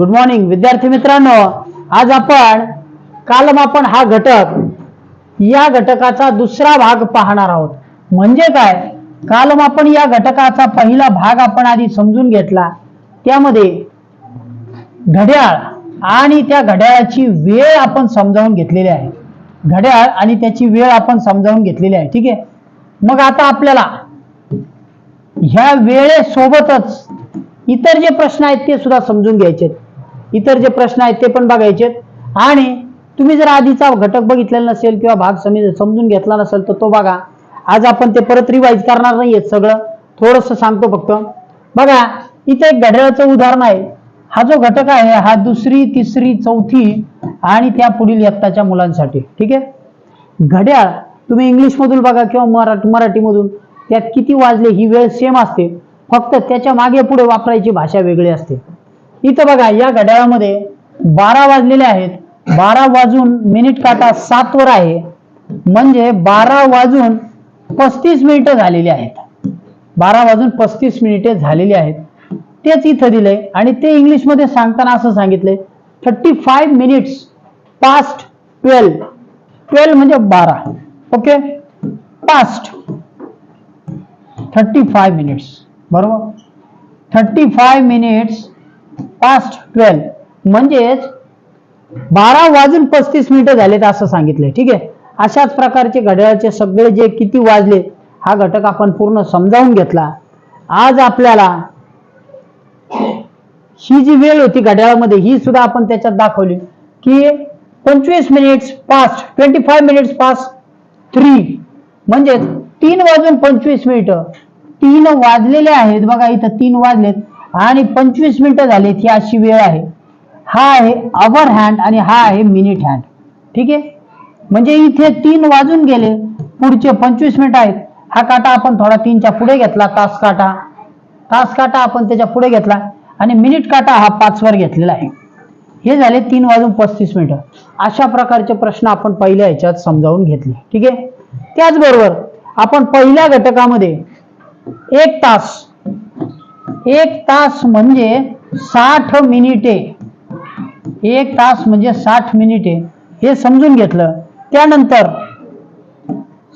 Good morning विद्यार्थी मित्रांनो. आज आपण कालमापन हा घटक या घटकाचा दुसरा भाग पाहणार आहोत. म्हणजे काय? कालमापन या घटकाचा पहिला भाग आपण आधी समजून घेतला. त्यामध्ये घड्याळ आणि त्या घड्याळाची वेळ आपण समजावून घेतलेली आहे. घड्याळ आणि त्याची वेळ आपण समजावून घेतलेली आहे. ठीक आहे? मग आता आपल्याला ह्या वेळेसोबतच इतर जे प्रश्न आहेत ते सुद्धा समजून घ्यायचे इतर जे प्रश्न आहेत ते पण बघायचे आणि तुम्ही जर आधीचा घटक बघितलेला नसेल किंवा भाग समज समजून घेतला नसेल तर तो बघा. आज आपण ते परत रिवाईज करणार नाहीयेत सगळं. थोडस सांगतो फक्त. बघा इथे एक घड्याळाचं उदाहरण आहे. हा जो घटक आहे हा दुसरी तिसरी चौथी आणि त्या पुढील यत्ताच्या मुलांसाठी. ठीक आहे? घड्याळ तुम्ही इंग्लिश मधून बघा किंवा मराठी मराठीमधून त्यात किती वाजले ही वेळ सेम असते. फक्त त्याच्यामागे पुढे वापरायची भाषा वेगळी असते. इथं बघा या घड्याळामध्ये बारा वाजलेले आहेत. बारा वाजून मिनिट काटा सात वर आहे. म्हणजे बारा वाजून पस्तीस मिनिटं झालेली आहेत. बारा वाजून पस्तीस मिनिटे झालेली आहेत. तेच इथं दिलंय आणि ते इंग्लिशमध्ये सांगताना असं सांगितलंय thirty five minutes past twelve twelve म्हणजे बारा. Okay? Past thirty five minutes बरोबर? Thirty five minutes past twelve म्हणजेच बारा वाजून पस्तीस मिनिटं झालेत असं सांगितलंय. ठीक आहे? अशाच प्रकारचे घड्याळाचे सगळे जे किती वाजले हा घटक आपण पूर्ण समजावून घेतला. आज आपल्याला ही जी वेळ होती घड्याळामध्ये ही सुद्धा आपण त्याच्यात दाखवली की पंचवीस minutes past twenty five minutes past three म्हणजे तीन वाजून पंचवीस मिनिटं. तीन वाजलेले आहेत. बघा इथं तीन वाजलेत. आणि पंचवीस मिनिटं झालीत ही अशी वेळ आहे. हा आहे अवर हँड आणि हा आहे मिनिट हँड ठीक आहे? म्हणजे इथे तीन वाजून गेले पुढचे पंचवीस मिनिटं आहेत. हा काटा आपण थोडा तीनच्या पुढे घेतला तास काटा. तास काटा आपण त्याच्या पुढे घेतला आणि मिनिट काटा हा पाचवर घेतलेला आहे. हे झाले तीन वाजून पस्तीस मिनिटं. अशा प्रकारचे प्रश्न आपण पहिल्या ह्याच्यात समजावून घेतले. ठीक आहे? त्याचबरोबर आपण पहिल्या घटकामध्ये एक तास एक तास म्हणजे साठ मिनिटे. एक तास म्हणजे साठ मिनिटे. हे समजून घेतलं. त्यानंतर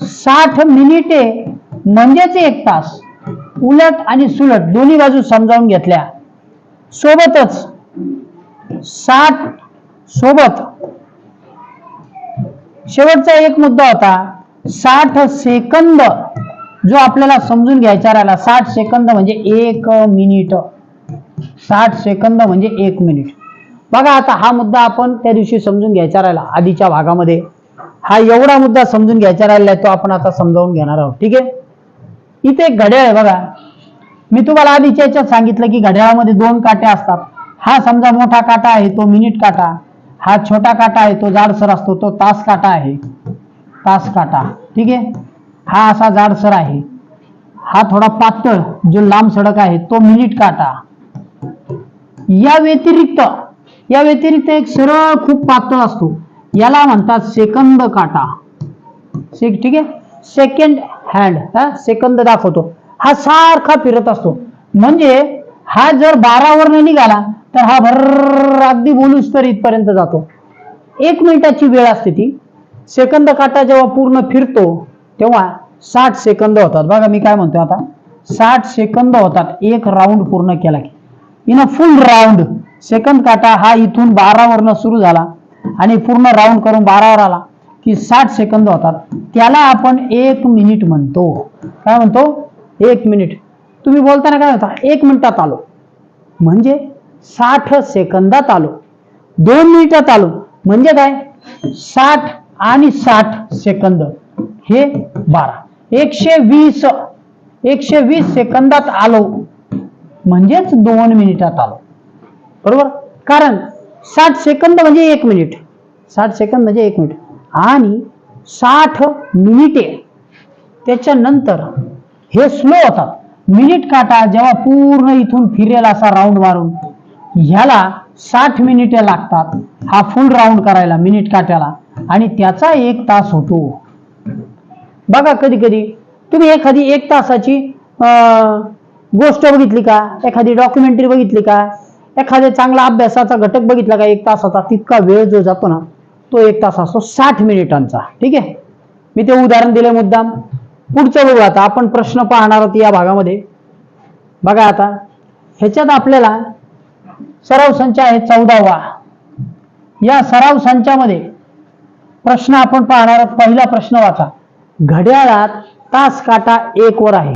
साठ मिनिटे म्हणजेच एक तास. उलट आणि सुलट दोन्ही बाजू समजावून घेतल्या. सोबतच साठ सोबत. शेवटचा एक मुद्दा होता. साठ सेकंद. जो आपल्याला समजून घ्यायचा राहिला साठ सेकंद म्हणजे एक मिनिट. साठ सेकंद म्हणजे एक मिनिट. बघा आता हा मुद्दा आपण त्या दिवशी समजून घ्यायचा राहिला आधीच्या भागामध्ये. हा एवढा मुद्दा समजून घ्यायचा राहिला आहे तो आपण आता समजावून घेणार आहोत ठीक आहे? इथे एक घड्याळ आहे बघा. मी तुम्हाला आधीच्या याच्यात सांगितलं की घड्याळामध्ये दोन काटे असतात. हा समजा मोठा काटा आहे तो मिनिट काटा. हा छोटा काटा आहे तो जाडसर असतो तो तास काटा आहे. तास काटा ठीक आहे? हा असा जाडसर आहे. हा थोडा पातळ जो लांब सडक आहे तो मिनिट काटा. या व्यतिरिक्त या व्यतिरिक्त एक सरळ खूप पातळ असतो. याला म्हणतात सेकंद काटा. से ठीक आहे? सेकंड हँड हा? सेकंद दाखवतो. हा सारखा फिरत असतो. म्हणजे हा जर बारावर निघाला तर हा भर अगदी बोलूच तर इथपर्यंत जातो. एक मिनिटाची वेळ असते ती. सेकंद काटा जेव्हा पूर्ण फिरतो तेव्हा साठ सेकंद होतात. बघा मी काय म्हणतोय आता. साठ सेकंद होतात. एक राऊंड पूर्ण केला की. In a full round second काटा हा इथून बारावरनं सुरू झाला. आणि पूर्ण राऊंड करून बारावर आला की साठ सेकंद होतात. त्याला आपण एक मिनिट म्हणतो. काय म्हणतो? एक मिनिट तुम्ही बोलताना काय म्हणता एक मिनिटात आलो. म्हणजे साठ सेकंदात आलो. दोन मिनिटात आलो. म्हणजे काय? साठ आणि साठ सेकंद. हे बारा. एकशे वीस एकशे वीस सेकंदात आलो. म्हणजेच दोन मिनिटात आलो. बरोबर? कारण साठ सेकंद म्हणजे एक मिनिट. साठ सेकंद म्हणजे एक मिनिट. आणि साठ मिनिटे त्याच्यानंतर हे स्लो होतात. मिनिट काटा जेव्हा पूर्ण इथून फिरेल असा राऊंड मारून ह्याला साठ मिनिटे लागतात. हा फुल राऊंड करायला मिनिट काट्याला. आणि त्याचा एक तास होतो. बघा कधी कधी. तुम्ही एखादी एक तासाची गोष्ट बघितली का? एखादी डॉक्युमेंटरी बघितली का? एखाद्या चांगला अभ्यासाचा घटक बघितला का एक तासाचा? तितका वेळ जो जातो ना तो एक तास असतो साठ मिनिटांचा. ठीक आहे? मी ते उदाहरण दिले मुद्दाम. पुढचं बघू आता. आपण प्रश्न पाहणार आहोत या भागामध्ये. बघा आता. ह्याच्यात आपल्याला सराव संच आहे चौदावा. या सराव संचामध्ये प्रश्न आपण पाहणार आहोत. पहिला प्रश्न वाचा. घड्याळात तास काटा एक वर आहे.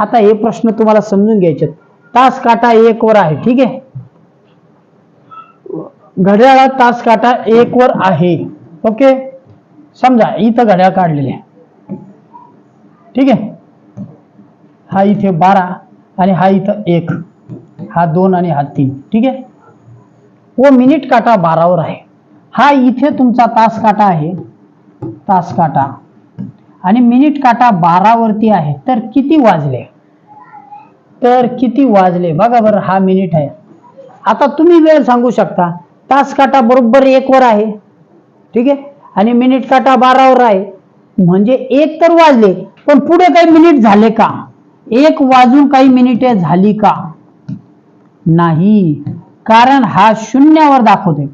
आता हे प्रश्न तुम्हाला समजून घ्यायचे तास काटा एक वर आहे ठीक आहे? घड्याळात तास काटा एक वर आहे. ओके? समजा इथं घड्याळ काढलेले आहे. ठीक आहे? हा इथे बारा आणि हा इथं एक. हा दोन आणि हा तीन. ठीक आहे? व मिनिट काटा बारावर आहे. हा इथे तुमचा तास काटा आहे. तास काटा. आणि मिनिट काटा बारावरती आहे. तर किती वाजले? तर किती वाजले? बघा बरं हा मिनिट आहे. आता तुम्ही वेळ सांगू शकता. तास काटा बरोबर एक वर आहे. ठीक आहे? आणि मिनिट काटा बारावर आहे. म्हणजे एक तर वाजले पण पुढे काही मिनिट झाले का? एक वाजून काही मिनिटे झाली का? नाही. कारण हा शून्यावर दाखवतोय.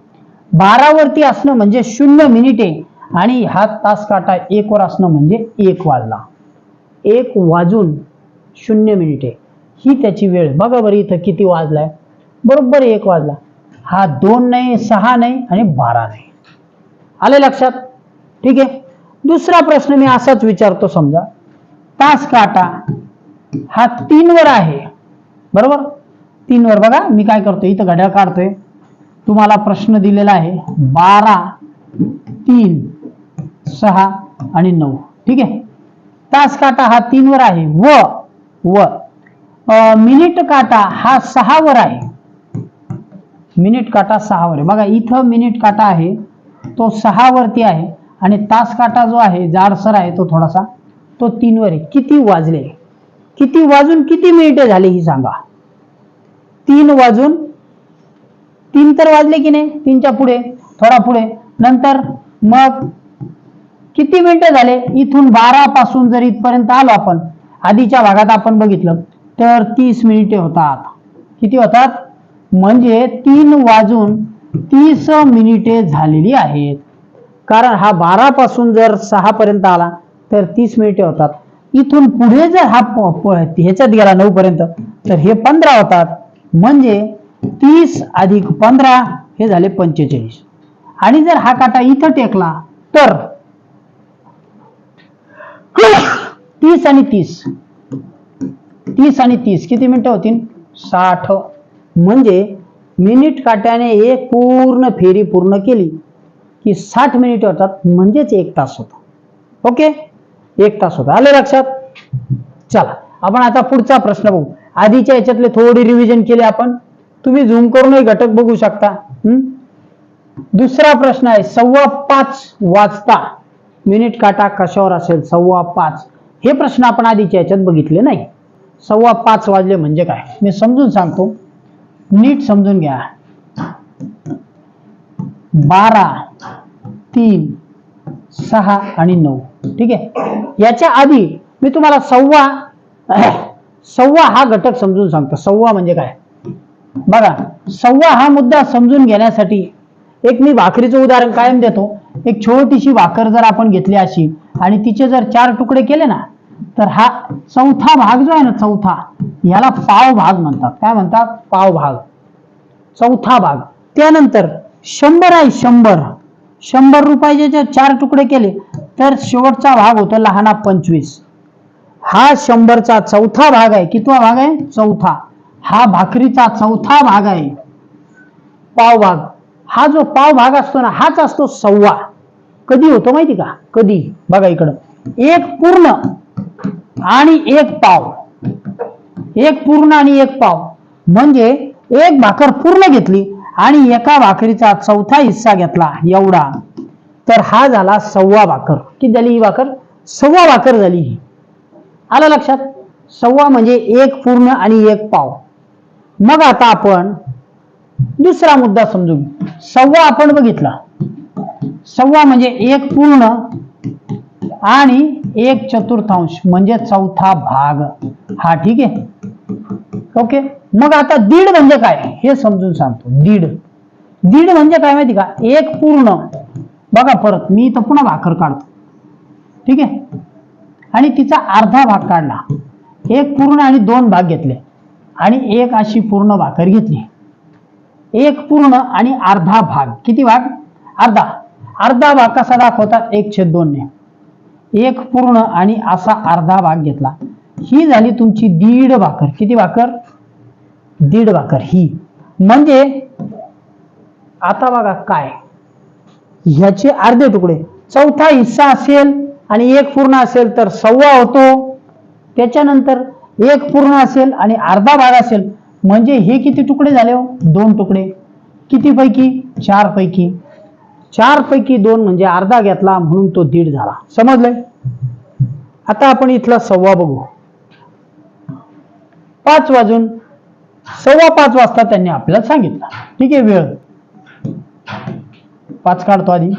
बारावरती असणं म्हणजे शून्य मिनिटे. आणि हा तास काटा एक वर असणं म्हणजे एक वाजला. एक वाजून शून्य मिनिटे. ही त्याची वेळ. बघा बरं इथं किती वाजलाय. बरोबर एक वाजला. हा दोन नाही सहा नाही आणि बारा नाही. आले लक्षात? ठीक आहे? दुसरा प्रश्न मी असाच विचारतो समजा. तास काटा हा तीन वर आहे. बरोबर? तीन वर बघा. मी काय करतोय? इथं घड्याळ काढतोय. तुम्हाला प्रश्न दिलेला आहे. बारा तीन. सहा आणि नऊ. ठीक आहे? तास काटा हा तीन वर आहे. व व. मिनिट काटा हा सहा वर आहे. मिनिट काटा सहा वर आहे. बघा इथं मिनिट काटा आहे. तो सहा वरती आहे. आणि तास काटा जो आहे जाडसर आहे तो थोडासा तो तीन वर आहे. किती वाजले? किती वाजून किती मिनिटे झाली ही सांगा. तीन वाजून तीन तर वाजले की नाही? तीनच्या पुढे थोडा पुढे. नंतर मग किती मिनिटं झाले? इथून बारा पासून जर इथपर्यंत आलो आपण आधीच्या भागात आपण बघितलं तर तीस मिनिटे होतात. किती होतात? म्हणजे तीन वाजून तीस मिनिटे झालेली आहेत. कारण हा बारा पासून जर सहा पर्यंत आला तर तीस मिनिटे होतात. इथून पुढे जर हा ह्याच्यात गेला नऊ पर्यंत तर हे पंधरा होतात. म्हणजे तीस अधिक पंधरा हे झाले पंचेचाळीस. आणि जर हा काटा इथं टेकला तर तीस आणि तीस. तीस आणि तीस. किती मिनिटं होतील? साठ. म्हणजे मिनिट काट्याने एक पूर्ण फेरी पूर्ण केली की साठ मिनिट होतात. म्हणजेच एक तास होता. ओके? एक तास होता. आले लक्षात? चला. आपण आता पुढचा प्रश्न बघू. आधीच्या याच्यातले थोडी रिव्हिजन केले आपण. तुम्ही झूम करूनही घटक बघू शकता. हम्म? दुसरा प्रश्न आहे सव्वा पाच वाजता मिनिट काटा कशावर असेल? सव्वा पाच. हे प्रश्न आपण आधीच्या याच्यात बघितले नाही. सव्वा पाच वाजले म्हणजे काय? मी समजून सांगतो. नीट समजून घ्या. बारा तीन सहा आणि नऊ. ठीक आहे? याच्या आधी मी तुम्हाला सव्वा सव्वा हा घटक समजून सांगतो. सव्वा म्हणजे काय? बघा सव्वा हा मुद्दा समजून घेण्यासाठी एक मी भाकरीचं उदाहरण कायम देतो. एक छोटीशी भाकर जर आपण घेतली अशी आणि तिचे जर चार तुकडे केले ना तर हा चौथा भाग जो आहे ना चौथा याला पाव भाग म्हणतात. काय म्हणतात? पाव भाग. चौथा भाग. त्यानंतर शंभर आहे शंभर. शंभर रुपयाचे जर चार तुकडे केले तर शेवटचा भाग होतो लहाना पंचवीस. हा शंभरचा चौथा भाग आहे. कितवा भाग आहे? चौथा. हा भाकरीचा चौथा भाग आहे. पाव भाग. हा जो पाव भाग असतो ना हाच असतो सव्वा. कधी होतो माहिती का? कधी? बघा इकडं. एक पूर्ण आणि एक पाव. एक पूर्ण आणि एक पाव. म्हणजे एक भाकर पूर्ण घेतली आणि एका भाकरीचा चौथा हिस्सा घेतला एवढा. तर हा झाला सव्वा भाकर. किती झाली ही भाकर? सव्वा भाकर झाली ही. आलं लक्षात? सव्वा म्हणजे एक पूर्ण आणि एक पाव. मग आता आपण दुसरा मुद्दा समजून सव्वा आपण बघितला. सव्वा म्हणजे एक पूर्ण आणि एक चतुर्थांश म्हणजे चौथा भाग. हा ठीक आहे? ओके? मग आता दीड म्हणजे काय? हे समजून सांगतो. दीड. दीड म्हणजे काय माहिती का? एक पूर्ण. बघा परत मी इथं पुन्हा भाकर काढतो. ठीक आहे? आणि तिचा अर्धा भाग काढला. एक पूर्ण आणि दोन भाग घेतले. आणि एक अशी पूर्ण भाकर घेतली. एक पूर्ण आणि अर्धा भाग. किती भाग? अर्धा. अर्धा भाग कसा दाखवता? एक छेद दोनने एक पूर्ण आणि असा अर्धा भाग घेतला. ही झाली तुमची दीड भाकर. किती भाकर? दीड भाकर. ही. म्हणजे आता बघा काय. ह्याचे अर्धे तुकडे. चौथा हिस्सा असेल आणि एक पूर्ण असेल तर सव्वा होतो. त्याच्यानंतर एक पूर्ण असेल आणि अर्धा भाग असेल. म्हणजे हे किती तुकडे झाले हो? दोन तुकडे. किती पैकी चार पैकी चार पैकी दोन म्हणजे अर्धा घेतला म्हणून तो दीड झाला. समजलंय? आता आपण इथला सव्वा बघू. पाच वाजून सव्वा पाच वाजता त्यांनी आपल्याला सांगितलं. ठीक आहे वेळ. पाच काढतो आधी.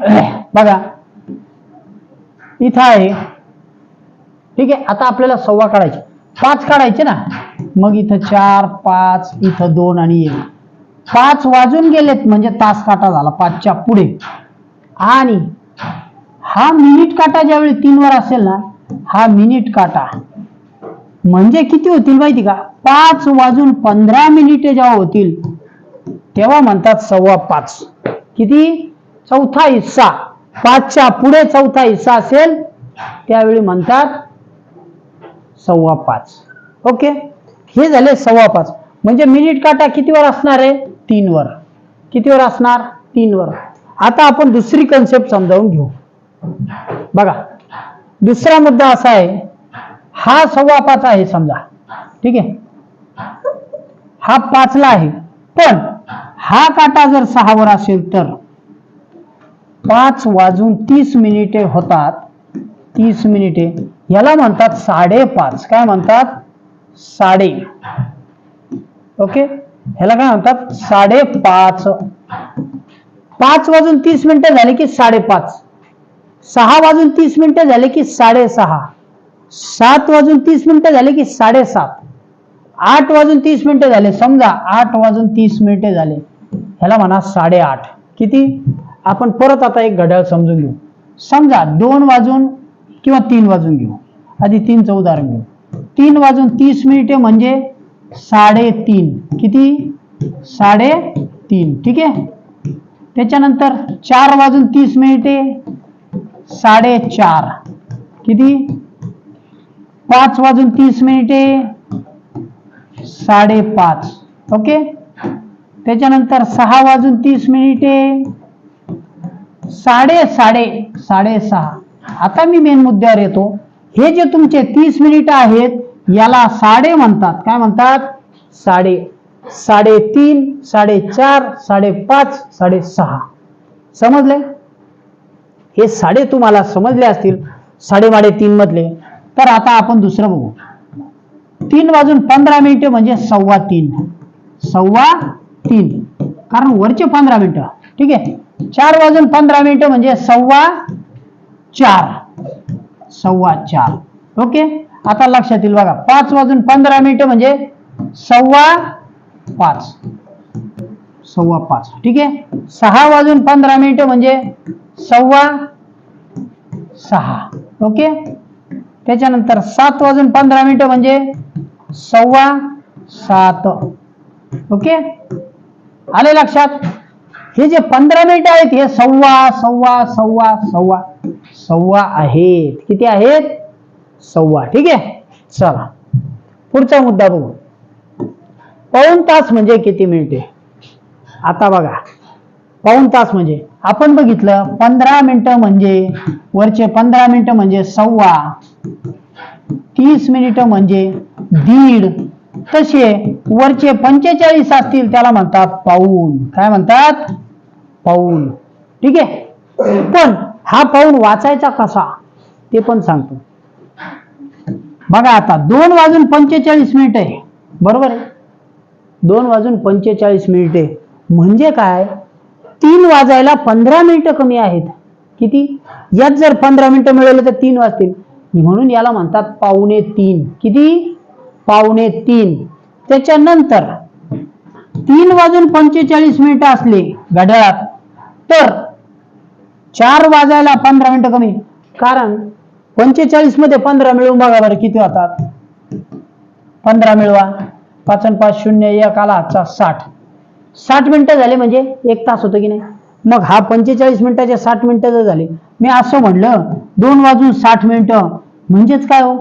बघा. इथं आहे. ठीक आहे? आता आपल्याला सव्वा काढायचे. पाच काढायचे ना? मग इथं चार पाच इथं दोन आणि एक. पाच वाजून गेलेत म्हणजे तास काटा झाला पाचच्या पुढे. आणि हा मिनिट काटा ज्यावेळी तीन वर असेल ना हा मिनिट काटा. म्हणजे किती होतील माहिती का? पाच वाजून पंधरा मिनिटे जेव्हा होतील तेव्हा म्हणतात सव्वा पाच. किती? चौथा हिस्सा. पाचच्या पुढे चौथा हिस्सा असेल त्यावेळी म्हणतात सव्वा पाच. ओके? हे झाले सव्वा पाच. म्हणजे मिनिट काटा कितीवर असणार आहे? तीनवर कितीवर असणार? तीनवर आता आपण दुसरी कन्सेप्ट समजावून घेऊ. बघा. दुसरा मुद्दा असा आहे. हा सव्वा पाच आहे समजा. ठीक आहे? हा पाचला आहे. पण हा काटा जर सहावर असेल तर पाच वाजून तीस मिनिटे होतात. तीस मिनिटे. याला म्हणतात साडेपाच. काय म्हणतात? साडे. ओके ह्याला काय म्हणतात? साडेपाच. पाच वाजून तीस मिनिटं झाले की साडेपाच. सहा वाजून तीस मिनिटं झाले की साडेसहा. सात वाजून तीस मिनिटं झाले की साडेसात. आठ वाजून तीस मिनिटं झाले. समजा आठ वाजून तीस मिनिटे झाले. ह्याला म्हणा साडेआठ. किती? आपण परत आता एक घड्याळ समजून घेऊ. समजा दोन वाजून किंवा तीन वाजून घेऊ. आधी तीनचं उदाहरण घेऊ. तीन वाजून तीस मिनिटे म्हणजे साडेतीन. किती? साडेतीन. ठीक आहे? त्याच्यानंतर चार वाजून तीस मिनिटे साडेचार. किती? पाच वाजून तीस मिनिटे साडेपाच. ओके? त्याच्यानंतर सहा वाजून तीस मिनिटे साडे साडे साडेसहा. आता मी मेन मुद्द्यावर येतो. हे जे तुमचे तीस मिनिट आहेत याला साडे म्हणतात. काय म्हणतात? साडे. साडेतीन साडेचार साडेपाच साडेसहा. समजले? हे साडे तुम्हाला समजले असतील साडेवाडे तीन मधले. तर आता आपण दुसरं बघू. तीन वाजून पंधरा मिनिटे म्हणजे सव्वा तीन. सव्वा तीन. कारण वरचे पंधरा मिनिटं. ठीक आहे? चार वाजून पंधरा मिनिटं म्हणजे सव्वा चार. सव्वा चार. ओके? आता लक्षात येईल बघा. पाच वाजून पंधरा मिनिट म्हणजे सव्वा पाच. सव्वा पाच. ठीक आहे? सहा वाजून पंधरा मिनिटं म्हणजे सव्वा सहा. ओके? त्याच्यानंतर सात वाजून पंधरा मिनिटं म्हणजे सव्वा सात. ओके? आले लक्षात? हे जे पंधरा मिनिटं आहेत हे सव्वा सव्वा सव्वा सव्वा. सव्वा आहेत. किती आहेत? सव्वा. ठीक आहे? चला. पुढचा मुद्दा बघू. पाऊण तास म्हणजे किती मिनिटे? आता बघा. पाऊण तास म्हणजे? आपण बघितलं पंधरा मिनिटं म्हणजे वरचे पंधरा मिनिटं म्हणजे सव्वा. तीस मिनिटं म्हणजे दीड. तसे वरचे पंचेचाळीस असतील त्याला म्हणतात पाऊन. काय म्हणतात? पाऊन. ठीक आहे? पण हा पाहून वाचायचा कसा? ते पण सांगतो. बघा आता दोन वाजून पंचेचाळीस मिनिट आहे. बरोबर आहे? दोन वाजून पंचेचाळीस मिनिटे. म्हणजे काय? तीन वाजायला पंधरा मिनिटं कमी आहेत. किती? यात जर पंधरा मिनिटं मिळवलं तर तीन वाजतील. म्हणून याला म्हणतात पावणे तीन. किती? पावणे तीन. त्याच्यानंतर तीन वाजून पंचेचाळीस मिनिटं असले घड्याळात तर चार वाजायला पंधरा मिनिटं कमी. कारण? पंचेचाळीसमध्ये पंधरा मिळून बघा बरं किती होतात. पंधरा मिळवा. पाच आणि पाच शून्य एक आला हातचा साठ. साठ मिनिटं झाले म्हणजे एक तास होतो की नाही? मग हा पंचेचाळीस मिनिटाचे साठ मिनिटं जर झाले मी असं म्हटलं दोन वाजून साठ मिनिटं. म्हणजेच काय हो?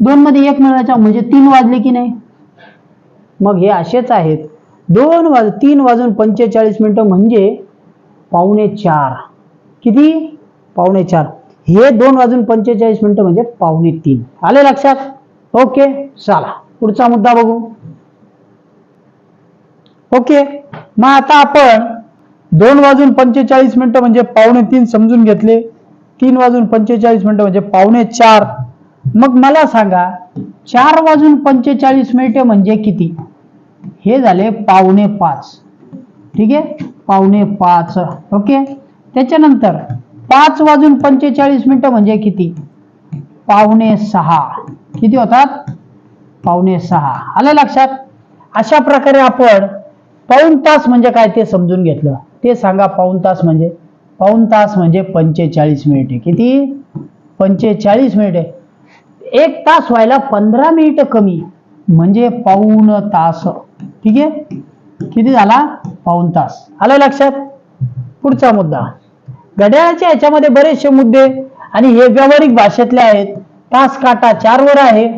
दोन मध्ये एक मिळवायचा म्हणजे तीन वाजले की नाही? मग हे असेच आहेत. दोन वाज तीन वाजून पंचेचाळीस मिनिटं म्हणजे पावणे चार. किती? पावणे चार. हे दोन वाजून पंचेचाळीस मिनिटं म्हणजे पावणे तीन. आले लक्षात? ओके चला. पुढचा मुद्दा बघू. ओके. मग आता आपण दोन वाजून पंचेचाळीस मिनिटं म्हणजे पावणे तीन समजून घेतले. तीन वाजून पंचेचाळीस मिनिटं म्हणजे पावणे चार. मग मला सांगा चार वाजून पंचेचाळीस मिनिटे म्हणजे किती? हे झाले पावणे पाच. ठीक आहे? पावणे पाच. ओके? त्याच्यानंतर पाच वाजून पंचेचाळीस मिनिटं म्हणजे किती? पावणे सहा. किती होतात? पावणे सहा. आलं लक्षात? अशा प्रकारे आपण पाऊण तास म्हणजे काय ते समजून घेतलं. ते सांगा पाऊण तास म्हणजे. पाऊण तास म्हणजे पंचेचाळीस मिनिटे. किती? पंचेचाळीस मिनिटे. एक तास व्हायला पंधरा मिनिटं कमी. म्हणजे पाऊन तास. ठीक आहे? किती झाला? पाऊण तास. आलं लक्षात? पुढचा मुद्दा. घड्याळाच्या याच्यामध्ये बरेचसे मुद्दे आणि हे व्यावहारिक भाषेतले आहेत. तास काटा चारवर आहे.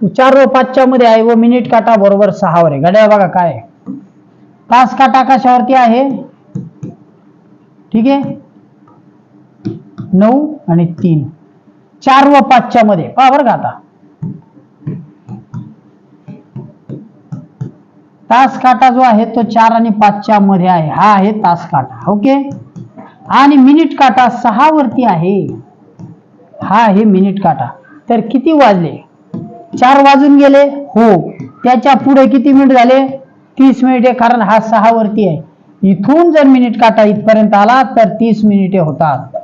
चार व पाचच्या मध्ये आहे व मिनिट काटा बरोबर सहावर आहे. घड्याळ बघा काय तास काटा कशावरती आहे? ठीक आहे? नऊ आणि तीन. चार व पाचच्या मध्ये पहा बरं का आता. तास काटा जो आहे तो चार आणि पाचच्या मध्ये आहे. हा आहे तास काटा. ओके? आणि मिनिट काटा सहा वरती आहे. हा आहे मिनिट काटा. तर किती वाजले? चार वाजून गेले? हो. त्याच्या पुढे किती मिनिट झाले? तीस मिनिटे कारण हा सहा वरती आहे. इथून जर मिनिट काटा इथपर्यंत आला तर तीस मिनिटे होतात.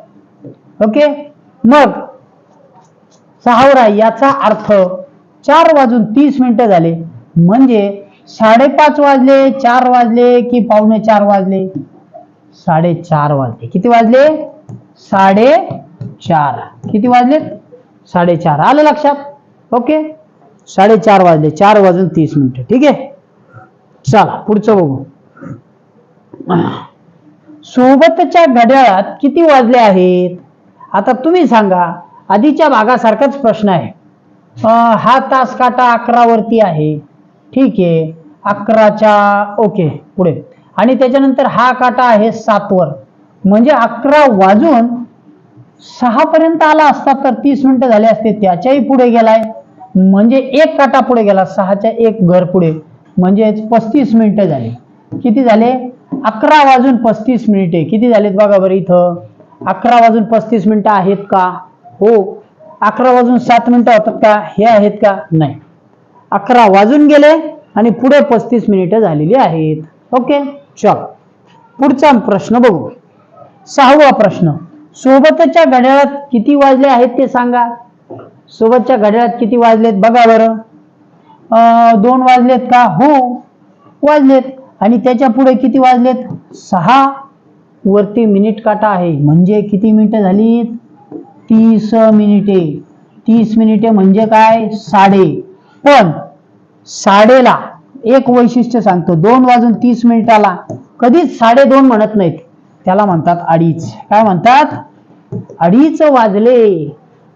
ओके? मग सहावर आहे. याचा अर्थ चार वाजून तीस मिनिटं झाले. म्हणजे साडेपाच वाजले चार वाजले की पावणे चार वाजले? साडेचार वाजले. किती वाजले? साडे चार किती वाजले? साडेचार. आलं लक्षात? ओके. साडेचार वाजले. चार वाजून तीस मिनिटं. ठीक आहे? चला पुढचं बघू. सोबतच्या घड्याळात किती वाजले आहेत? आता तुम्ही सांगा. आधीच्या भागासारखाच प्रश्न आहे. हा तास काटा अकरावरती आहे? ठीक आहे. अकराच्या ओके पुढे. आणि त्याच्यानंतर हा काटा आहे सातवर म्हणजे अकरा वाजून सहा पर्यंत आला असता तर तीस मिनिटं झाले असते त्याच्याही पुढे गेलाय. म्हणजे एक काटा पुढे गेला सहाच्या एक घर पुढे. म्हणजे पस्तीस मिनिटं झाली. किती झाले? अकरा वाजून पस्तीस मिनिटे. किती झालेत बघा बरं इथं? अकरा वाजून पस्तीस मिनिटं आहेत का? हो. अकरा वाजून सात मिनिटं होतात का? हे आहेत का? नाही. अकरा वाजून गेले आणि पुढे पस्तीस मिनिटं झालेली आहेत. ओके? चल. पुढचा प्रश्न बघू. सहावा प्रश्न. सोबतच्या घड्याळात किती वाजले आहेत ते सांगा. सोबतच्या घड्याळात किती वाजलेत बघा बरं. दोन वाजलेत का? हो वाजलेत. आणि त्याच्या पुढे किती वाजलेत? सहा. वरती मिनिट काटा आहे. म्हणजे किती मिनिटं झाली तीस मिनिटे. तीस मिनिटे म्हणजे काय? साडे. पण साडेला. एक वैशिष्ट्य सांगतो. दोन वाजून तीस मिनिटाला. कधीच साडेदोन म्हणत नाहीत. त्याला म्हणतात अडीच. काय म्हणतात? अडीच वाजले.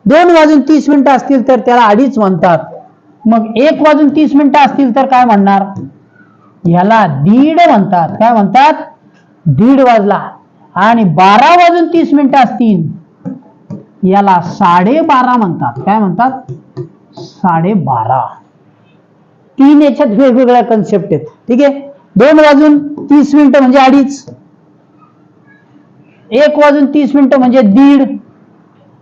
दोन वाजून तीस मिनिटं असतील तर त्याला अडीच म्हणतात. मग एक वाजून तीस मिनिटं असतील तर काय म्हणणार? याला दीड म्हणतात. काय म्हणतात? दीड वाजला. आणि बारा वाजून तीस मिनिटं असतील. याला साडेबारा म्हणतात. काय म्हणतात? साडेबारा तीन याच्यात वेगवेगळ्या कन्सेप्ट आहेत. ठीक आहे? दोन वाजून तीस मिनिटं म्हणजे अडीच. एक वाजून तीस मिनिटं म्हणजे दीड.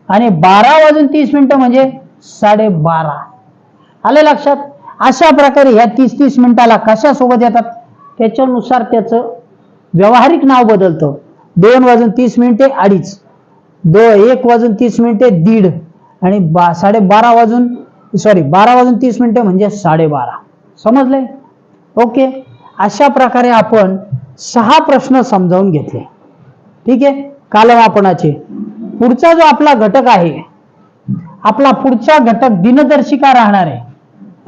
आणि बारा वाजून तीस मिनिटं म्हणजे साडेबारा. आले लक्षात? अशा प्रकारे ह्या तीस तीस मिनिटाला कशा सोबत येतात? त्याच्यानुसार त्याचं व्यावहारिक नाव बदलतं. दोन वाजून तीस मिनिटे अडीच. दो एक वाजून तीस मिनिटे दीड. आणि बा साडेबारा वाजून सॉरी बारा वाजून तीस मिनिटं म्हणजे साडेबारा. समजले ओके. अशा प्रकारे आपण सहा प्रश्न समजावून घेतले. ठीक आहे? कालमापनाचे पुढचा जो आपला घटक आहे आपला पुढचा घटक दिनदर्शिका राहणार आहे.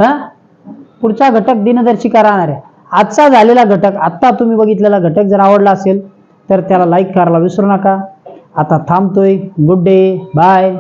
हा? पुढचा घटक दिनदर्शिका राहणार आहे. आजचा झालेला घटक आत्ता तुम्ही बघितलेला घटक जर आवडला असेल तर त्याला लाईक करायला विसरू नका. आता थांबतोय. Good day bye